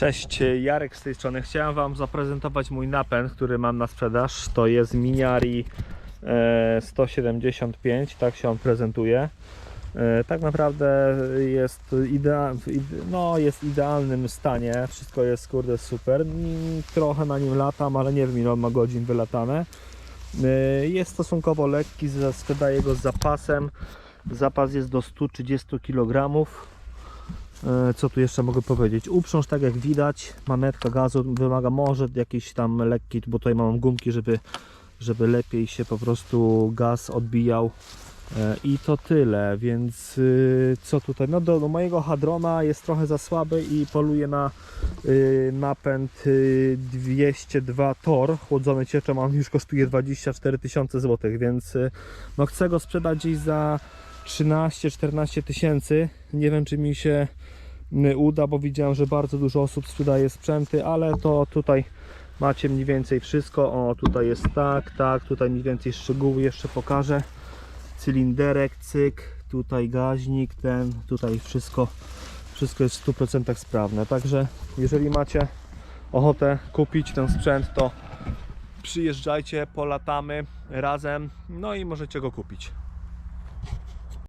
Cześć, Jarek z tej strony. Chciałem Wam zaprezentować mój napęd, który mam na sprzedaż. To jest Miniari e, 175, tak się on prezentuje. E, Tak naprawdę jest, idea, no, jest w idealnym stanie. Wszystko jest kurde super. Trochę na nim latam, ale nie wiem ile ma godzin wylatane. E, Jest stosunkowo lekki, sprzedaję go z zapasem. Zapas jest do 130 kg. E, Co tu jeszcze mogę powiedzieć? Uprząż tak jak widać, manetka gazu wymaga może jakiejś tam lekkiej, bo tutaj mam gumki, żeby, żeby lepiej się po prostu gaz odbijał. E, I to tyle, więc y, co tutaj? No do, do mojego hadrona jest trochę za słaby i poluje na y, napęd y, 202 Tor chłodzony cieczą, on już kosztuje 24 tysiące złotych, więc y, no chcę go sprzedać gdzieś za 13-14 tysięcy. Nie wiem czy mi się y, uda, bo widziałem, że bardzo dużo osób sprzedaje sprzęty, ale to tutaj macie mniej więcej wszystko. O, tutaj jest tak, tak, tutaj mniej więcej szczegóły jeszcze pokażę. Cylinderek, cyk, tutaj gaźnik, ten, tutaj wszystko, wszystko jest w 100% sprawne. Także jeżeli macie ochotę kupić ten sprzęt, to przyjeżdżajcie, polatamy razem, no i możecie go kupić.